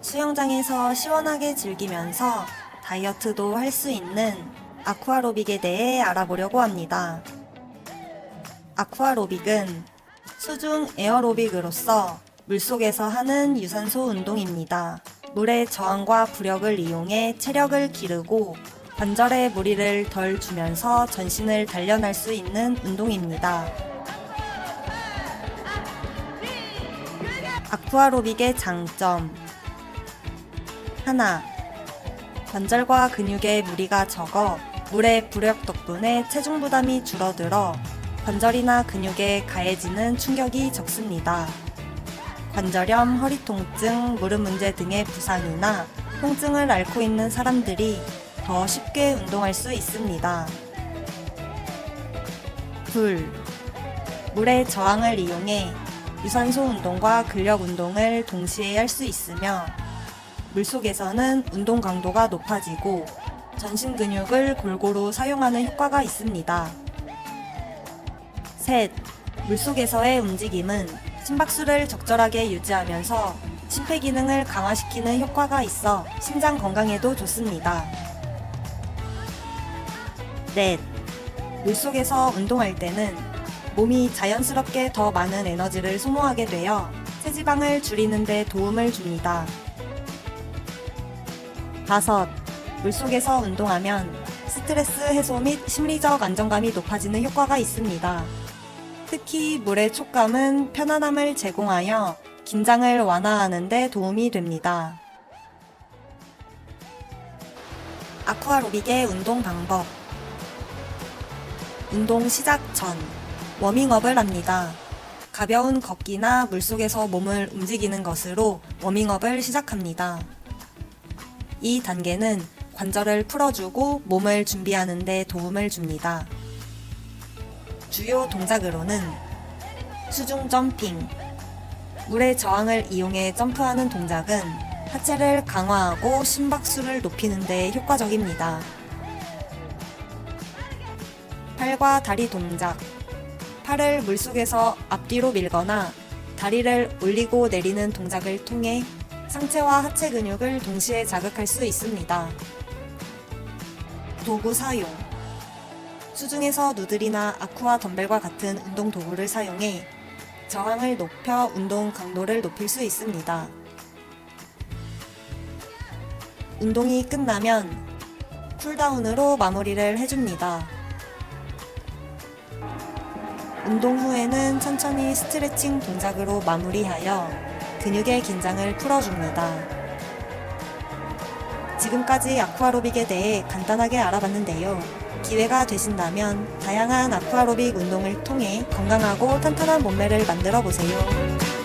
수영장에서 시원하게 즐기면서 다이어트도 할 수 있는 아쿠아로빅에 대해 알아보려고 합니다. 아쿠아로빅은 수중 에어로빅으로서 물속에서 하는 유산소 운동입니다. 물의 저항과 부력을 이용해 체력을 기르고 관절에 무리를 덜 주면서 전신을 단련할 수 있는 운동입니다. 아쿠아로빅의 장점 하나, 관절과 근육에 무리가 적어 물의 부력 덕분에 체중 부담이 줄어들어 관절이나 근육에 가해지는 충격이 적습니다. 관절염, 허리 통증, 무릎 문제 등의 부상이나 통증을 앓고 있는 사람들이 더 쉽게 운동할 수 있습니다. 둘, 물의 저항을 이용해 유산소 운동과 근력 운동을 동시에 할 수 있으며 물속에서는 운동 강도가 높아지고 전신 근육을 골고루 사용하는 효과가 있습니다. 셋, 물속에서의 움직임은 심박수를 적절하게 유지하면서 심폐 기능을 강화시키는 효과가 있어 심장 건강에도 좋습니다. 넷, 물속에서 운동할 때는 몸이 자연스럽게 더 많은 에너지를 소모하게 되어 체지방을 줄이는 데 도움을 줍니다. 다섯, 물속에서 운동하면 스트레스 해소 및 심리적 안정감이 높아지는 효과가 있습니다. 특히 물의 촉감은 편안함을 제공하여 긴장을 완화하는 데 도움이 됩니다. 아쿠아로빅의 운동 방법 운동 시작 전 워밍업을 합니다. 가벼운 걷기나 물속에서 몸을 움직이는 것으로 워밍업을 시작합니다. 이 단계는 관절을 풀어주고 몸을 준비하는 데 도움을 줍니다. 주요 동작으로는 수중 점핑, 물의 저항을 이용해 점프하는 동작은 하체를 강화하고 심박수를 높이는 데 효과적입니다. 팔과 다리 동작, 팔을 물속에서 앞뒤로 밀거나 다리를 올리고 내리는 동작을 통해 상체와 하체 근육을 동시에 자극할 수 있습니다. 도구 사용 수중에서 누들이나 아쿠아 덤벨과 같은 운동 도구를 사용해 저항을 높여 운동 강도를 높일 수 있습니다. 운동이 끝나면 쿨다운으로 마무리를 해줍니다. 운동 후에는 천천히 스트레칭 동작으로 마무리하여 근육의 긴장을 풀어줍니다. 지금까지 아쿠아로빅에 대해 간단하게 알아봤는데요. 기회가 되신다면 다양한 아쿠아로빅 운동을 통해 건강하고 탄탄한 몸매를 만들어 보세요.